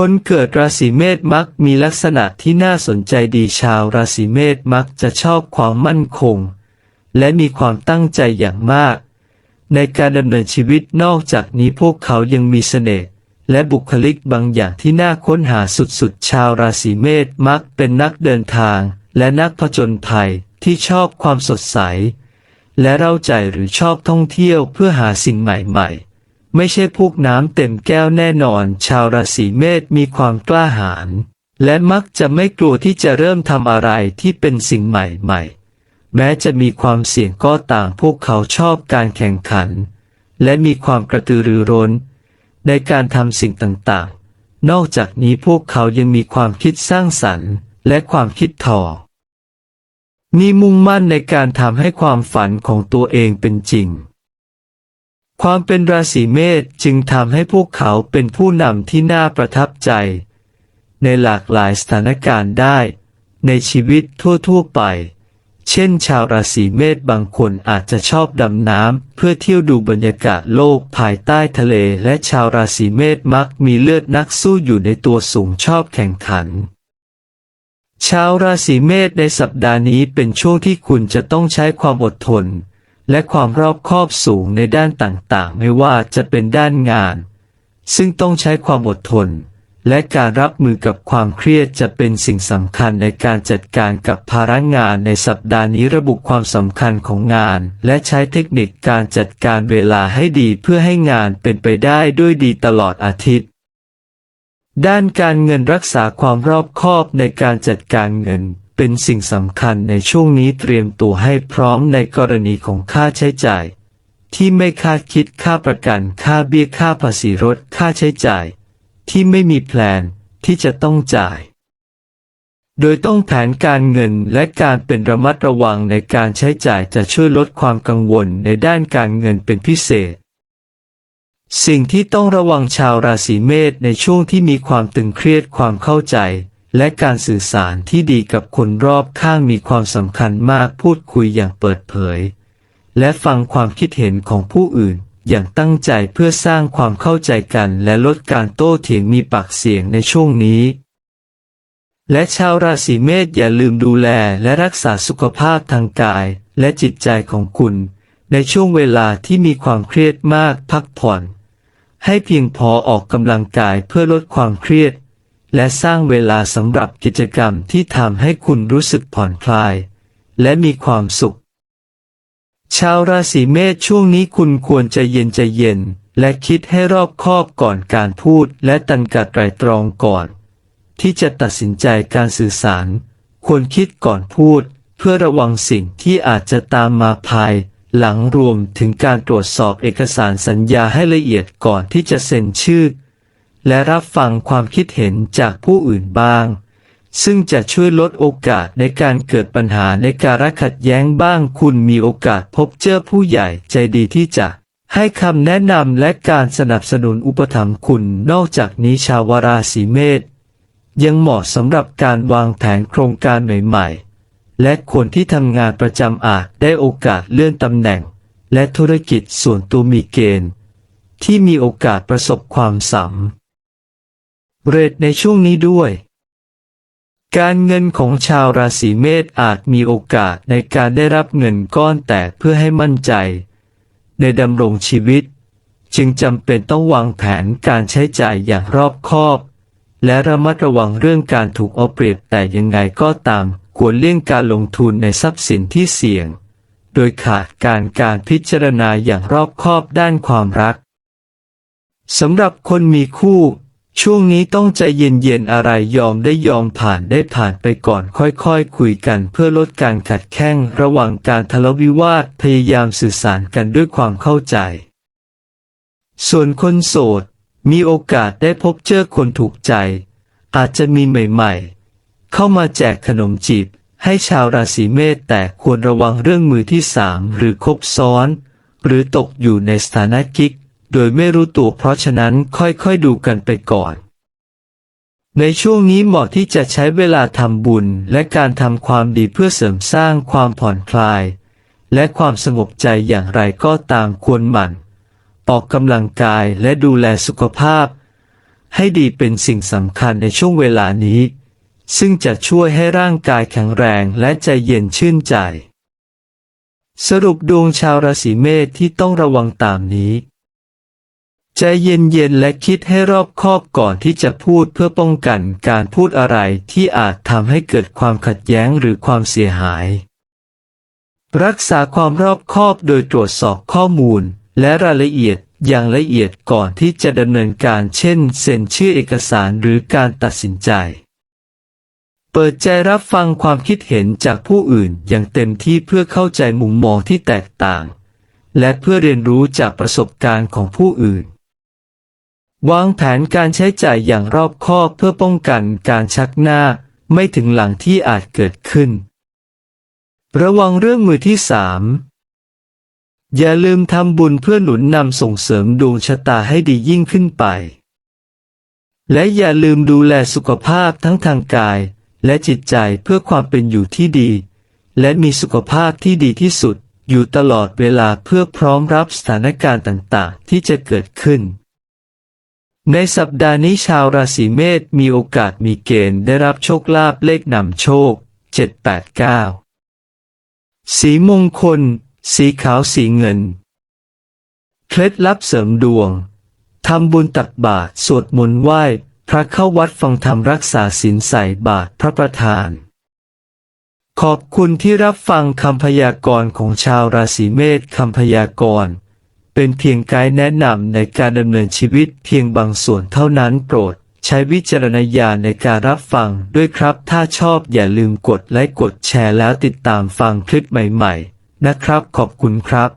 คนเกิดราศีเมษมักมีลักษณะที่น่าสนใจดีชาวราศีเมษมักจะชอบความมั่นคง และมีความตั้งใจอย่างมาก ในการดำเนินชีวิตนอกจากนี้พวกเขายังมีเสน่ห์และบุคลิกบางอย่างที่น่าค้นหาสุดๆ ชาวราศีเมษมักเป็นนักเดินทาง และนักผจญภัยที่ชอบความสดใส และเร้าใจหรือชอบท่องเที่ยวเพื่อหาสิ่งใหม่ๆ ไม่ใช่พวกน้ำเต็มแก้วแน่นอน ชาวราศีเมษมีความกล้าหาญและมักจะไม่กลัวที่จะเริ่มทำอะไรที่เป็นสิ่งใหม่ๆ แม้จะมีความเสี่ยงก็ต่างพวกเขาชอบการแข่งขัน และมีความกระตือรือร้น ในการทำสิ่งต่างๆ นอกจากนี้พวกเขายังมีความคิดสร้างสรรค์ และความคิดถ่อมีมุ่งมั่นในการทำให้ความฝันของตัวเองเป็นจริง ความเป็นราศีเมษจึงทำให้พวกเขาเป็นผู้นำที่น่าประทับใจ ในหลากหลายสถานการณ์ได้ ในชีวิตทั่วๆไป เช่น ชาวราศีเมษบางคนอาจจะชอบดำน้ำเพื่อเที่ยวดูบรรยากาศโลกภายใต้ทะเลและชาวราศีเมษมักมีเลือดนักสู้อยู่ในตัวสูงชอบแข่งขันชาวราศีเมษในสัปดาห์นี้เป็นช่วงที่คุณจะต้องใช้ความอดทน และความรอบคอบสูงในด้านต่างๆ ไม่ว่าจะเป็นด้านงาน ซึ่งต้องใช้ความอดทน และการรับมือกับความเครียดจะเป็นสิ่งสำคัญในการจัดการกับภาระงานในสัปดาห์นี้ระบุความสำคัญของงาน และใช้เทคนิคการจัดการเวลาให้ดีเพื่อให้งานเป็นไปได้ด้วยดีตลอดอาทิตย์ด้านการเงินรักษาความรอบคอบในการจัดการเงิน เป็นสิ่งสำคัญในช่วงนี้เตรียมตัวให้พร้อมในกรณีของค่าใช้จ่าย ที่ไม่คาดคิดค่าประกันค่าเบี้ยค่าภาษีรถค่าใช้จ่าย ที่ไม่มีแพลนที่จะต้องจ่าย โดยต้องแผนการเงินและการเป็นระมัดระวังในการใช้จ่ายจะช่วยลดความกังวลในด้านการเงินเป็นพิเศษสิ่งที่ต้องระวังชาวราศีเมษในช่วงที่มีความตึงเครียดความเข้าใจ และการสื่อสารที่ดีกับคนรอบข้างมีความสำคัญมากพูดคุยอย่างเปิดเผย และฟังความคิดเห็นของผู้อื่น อย่างตั้งใจเพื่อสร้างความเข้าใจกันและลดการโต้เถียงมีปากเสียงในช่วงนี้ และชาวราศีเมษอย่าลืมดูแลและรักษาสุขภาพทางกายและจิตใจของคุณ ในช่วงเวลาที่มีความเครียดมากพักผ่อน ให้เพียงพอออกกำลังกายเพื่อลดความเครียด และสร้างเวลาสำหรับกิจกรรมที่ทำให้คุณรู้สึกผ่อนคลาย และมีความสุข ชาวราศีเมษช่วงนี้คุณควรใจเย็นใจเย็น และคิดให้รอบคอบก่อนการพูด และตันกัดไตรตรองก่อน ที่จะตัดสินใจการสื่อสาร ควรคิดก่อนพูด เพื่อระวังสิ่งที่อาจจะตามมาภายหลังรวมถึงการตรวจสอบเอกสารสัญญาให้ละเอียดก่อนที่จะเซ็นชื่อ และรับฟังความคิดเห็นจากผู้อื่นบ้าง ซึ่งจะช่วยลดโอกาสในการเกิดปัญหาในการขัดแย้งบ้าง คุณมีโอกาสพบเจอผู้ใหญ่ใจดีที่จะให้คำแนะนำและการสนับสนุนอุปถัมภ์คุณ นอกจากนี้ชาวราศีเมษยังเหมาะสำหรับการวางแผนโครงการใหม่ๆ และคนที่ทำงานประจำอาจได้โอกาสเลื่อนตำแหน่ง และธุรกิจส่วนตัวมีเกณฑ์ ที่มีโอกาสประสบความสำเร็จ เรทในช่วงนี้ด้วย การเงินของชาวราศีเมษอาจมีโอกาสในการได้รับเงินก้อนแต่เพื่อให้มั่นใจ ในดำรงชีวิต จึงจำเป็นต้องวางแผนการใช้จ่ายอย่างรอบคอบ และระมัดระวังเรื่องการถูกเอาเปรียบแต่ยังไงก็ตามควรเลี่ยงการลงทุนในทรัพย์สินที่เสี่ยง โดยขาดการการพิจารณาอย่างรอบคอบด้านความรักสำหรับคนมีคู่ ช่วงนี้ต้องใจเย็นๆอะไรยอมได้ยอมผ่านได้ผ่านไปก่อนค่อยๆคคุยกันเพื่อลดการขัดแข้งระหว่างการทะเลาะวิวาทพยายามสื่อสารกันด้วยความเข้าใจ ส่วนคนโสด มีโอกาสได้พบเจอคนถูกใจ อาจจะมีใหม่ๆ เข้ามาแจกขนมจีบ ให้ชาวราศีเมษแต่ควรระวังเรื่องมือที่สามหรือคบซ้อน หรือตกอยู่ในสถานะกิ๊ก โดยไม่รู้ตัวเพราะฉะนั้นค่อยๆดูกันไปก่อน ในช่วงนี้เหมาะที่จะใช้เวลาทำบุญและการทำความดีเพื่อเสริมสร้างความผ่อนคลาย และความสงบใจอย่างไรก็ตามควรหมั่น ออกกำลังกายและดูแลสุขภาพ ให้ดีเป็นสิ่งสำคัญในช่วงเวลานี้ ซึ่งจะช่วยให้ร่างกายแข็งแรงและใจเย็นชื่นใจ สรุปดวงชาวราศีเมษที่ต้องระวังตามนี้ ใจเย็นๆและคิดให้รอบคอบก่อนที่จะพูดเพื่อป้องกันการพูดอะไรที่อาจทำให้เกิดความขัดแย้งหรือความเสียหาย รักษาความรอบคอบโดยตรวจสอบข้อมูล และรายละเอียดอย่างละเอียดก่อนที่จะดำเนินการเช่น เซ็นชื่อเอกสารหรือการตัดสินใจ เปิดใจรับฟังความคิดเห็นจากผู้อื่นอย่างเต็มที่เพื่อเข้าใจมุมมองที่แตกต่าง และเพื่อเรียนรู้จากประสบการณ์ของผู้อื่น วางแผนการใช้จ่ายอย่างรอบคอบเพื่อป้องกันการชักหน้าไม่ถึงหลังที่อาจเกิดขึ้น ระวังเรื่องมือที่สามอย่าลืมทำบุญเพื่อหนุนนำส่งเสริมดวงชะตาให้ดียิ่งขึ้นไป และอย่าลืมดูแลสุขภาพทั้งทางกาย และจิตใจเพื่อความเป็นอยู่ที่ดี และมีสุขภาพที่ดีที่สุด อยู่ตลอดเวลาเพื่อพร้อมรับสถานการณ์ต่างๆ ที่จะเกิดขึ้น ในสัปดาห์นี้ชาวราศีเมษมีโอกาสมีเกณฑ์ได้รับโชคลาภเลขนำโชค 789 สีมงคล สีขาวสีเงิน เคล็ดลับเสริมดวง ทำบุญตักบาตรสวดมนต์ไหว้ พระเข้าวัดฟังธรรมรักษาศีลใส่บาตรพระประธาน ขอบคุณที่รับฟังคำพยากรณ์ของชาวราศีเมษคำพยากรณ์ เป็นเพียงไกด์แนะนำในการดำเนินชีวิตเพียงบางส่วนเท่านั้นโปรด ใช้วิจารณญาณในการรับฟังด้วยครับ ถ้าชอบอย่าลืมกดไลค์กดแชร์แล้วติดตามฟังคลิปใหม่ ๆ นะครับ ขอบคุณครับ